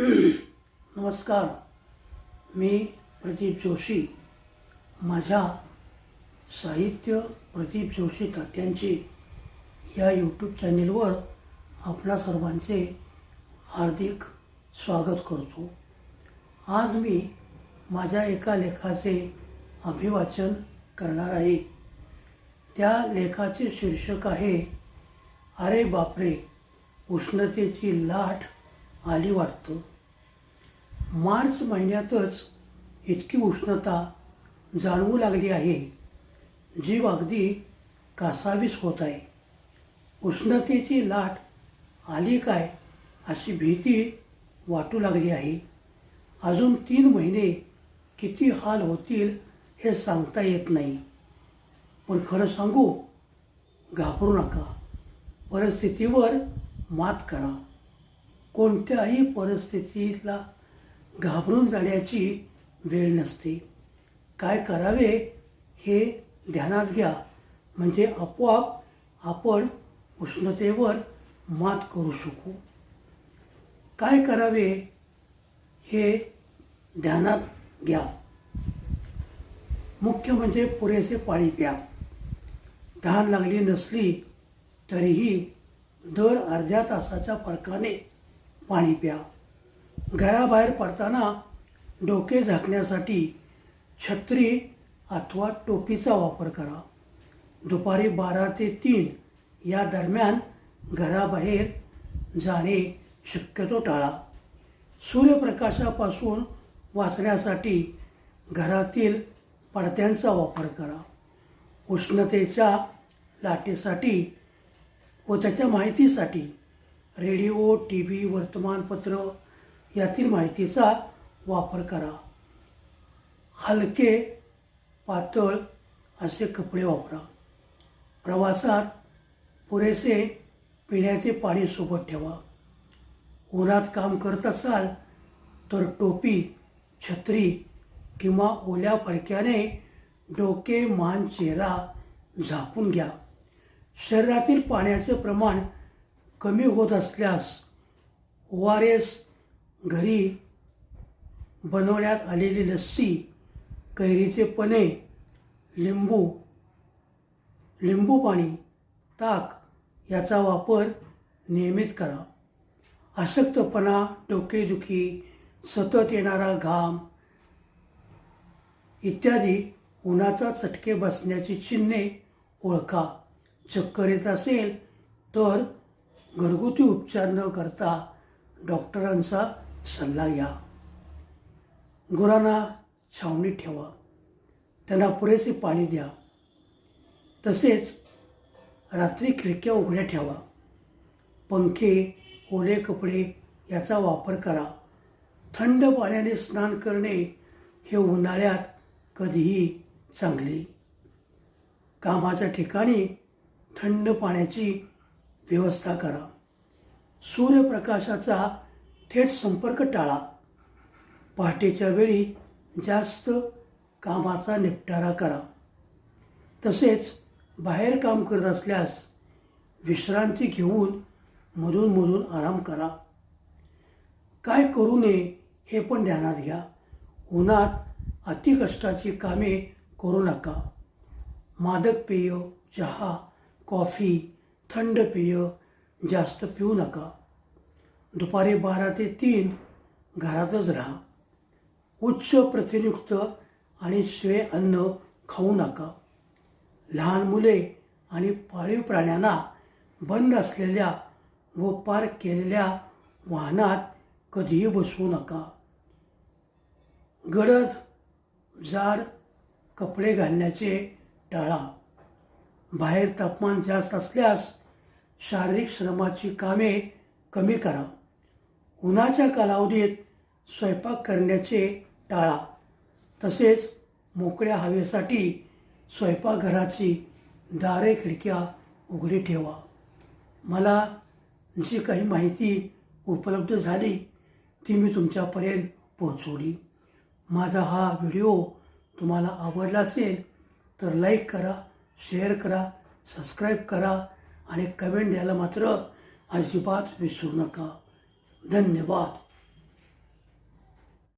नमस्कार. मी प्रदीप जोशी. माझ्या साहित्य प्रदीप जोशी तात्यांचे या यूट्यूब चॅनेलवर आपणा सर्वांचे हार्दिक स्वागत करतो. आज मी माझ्या एका लेखाचे अभिवाचन करणार आहे. त्या लेखाचे शीर्षक आहे अरे बापरे उष्णतेची लाट आली वाटतं. मार्च महिन्यातच इतकी उष्णता जाणवू लागली आहे जीव अगदी कासावीस होत आहे. उष्णतेची लाट आली काय अशी भीती वाटू लागली आहे. अजून तीन महिने किती हाल होतील हे सांगता येत नाही. पण खरं सांगू घाबरू नका. परिस्थितीवर मात करा. कोणत्याही परिस्थितीला घाबरून जाण्याची वेळ नसते. काय करावे हे ध्यानात घ्या. म्हणजे आपोआप आपण उष्णतेवर मात करू शकू. काय करावे हे ध्यानात घ्या. मुख्य म्हणजे पुरेसे पाणी प्या. तहान लागली नसली तरीही दर अर्ध्या तासाच्या फरकाने पाणी प्या घराबाहेर पडताना डोके झाकण्यासाठी छत्री अथवा टोपीचा वापर करा दुपारी बारा ते तीन या दरम्यान घराबाहेर जाणे शक्यतो टाळा. सूर्यप्रकाशापासून वाचण्यासाठी घरातील पडद्यांचा वापर करा. उष्णतेच्या लाटेसाठी व त्याच्या माहितीसाठी रेडिओ टी व्ही वर्तमानपत्र यातील माहितीचा वापर करा. हलके पातळ असे कपडे वापरा. प्रवासात पुरेसे पिण्याचे पाणी सोबत ठेवा. उन्हात काम करत असाल तर टोपी छत्री किंवा ओल्या फडक्याने डोके मान चेहरा झाकून घ्या. शरीरातील पाण्याचे प्रमाण कमी होत असल्यास ओ आर एस घरी बनवण्यात आलेली लस्सी कैरीचे पने लिंबू लिंबू पाणी ताक याचा वापर नियमित करा. अशक्तपणा डोकेदुखी सतत येणारा घाम इत्यादी उन्हाचा चटके बसण्याची चिन्हे ओळखा. चक्कर येत असेल तर घरगुती उपचार न करता डॉक्टरांचा सल्ला घ्या. गुरांना छावणीत ठेवा. त्यांना पुरेसे पाणी द्या. तसेच रात्री खिडक्या उघड्या ठेवा. पंखे ओले कपडे याचा वापर करा. थंड पाण्याने स्नान करणे हे उन्हाळ्यात कधीही चांगले. कामाच्या ठिकाणी थंड पाण्याची व्यवस्था करा. सूर्यप्रकाशाचा थेट संपर्क टाळा. पहाटेच्या वेळी जास्त कामाचा निपटारा करा. तसेच बाहेर काम करत असल्यास विश्रांती घेऊन मधून मधून आराम करा. काय करू नये हे पण ध्यानात घ्या. उन्हात अतिकष्टाची कामे करू नका. मादक पेय चहा कॉफी थंड पेय जास्त पिऊ नका. दुपारी बारा ते तीन घरातच राहा. उच्च प्रथिनयुक्त आणि श्रेय अन्न खाऊ नका. लहान मुले आणि पाळीव प्राण्यांना बंद असलेल्या व पार्क केलेल्या वाहनात कधीही बसवू नका. गडद जाड कपडे घालण्याचे टाळा. बाहेर तापमान जास्त असल्यास शारीरिक श्रमाची कामे कमी करा. उन्हाच्या कालावधीत स्वयंपाक करण्याचे टाळा. तसेच मोकळ्या हवेसाठी स्वयंपाकघराची दारे खिडक्या उघडी ठेवा. मला जी काही माहिती उपलब्ध झाली ती मी तुमच्यापर्यंत पोहोचवली. माझा हा व्हिडिओ तुम्हाला आवडला असेल तर लाईक करा शेअर करा सबस्क्राईब करा आणि कमेंट द्यायला मात्र अजिबात विसरू नका. धन्यवाद.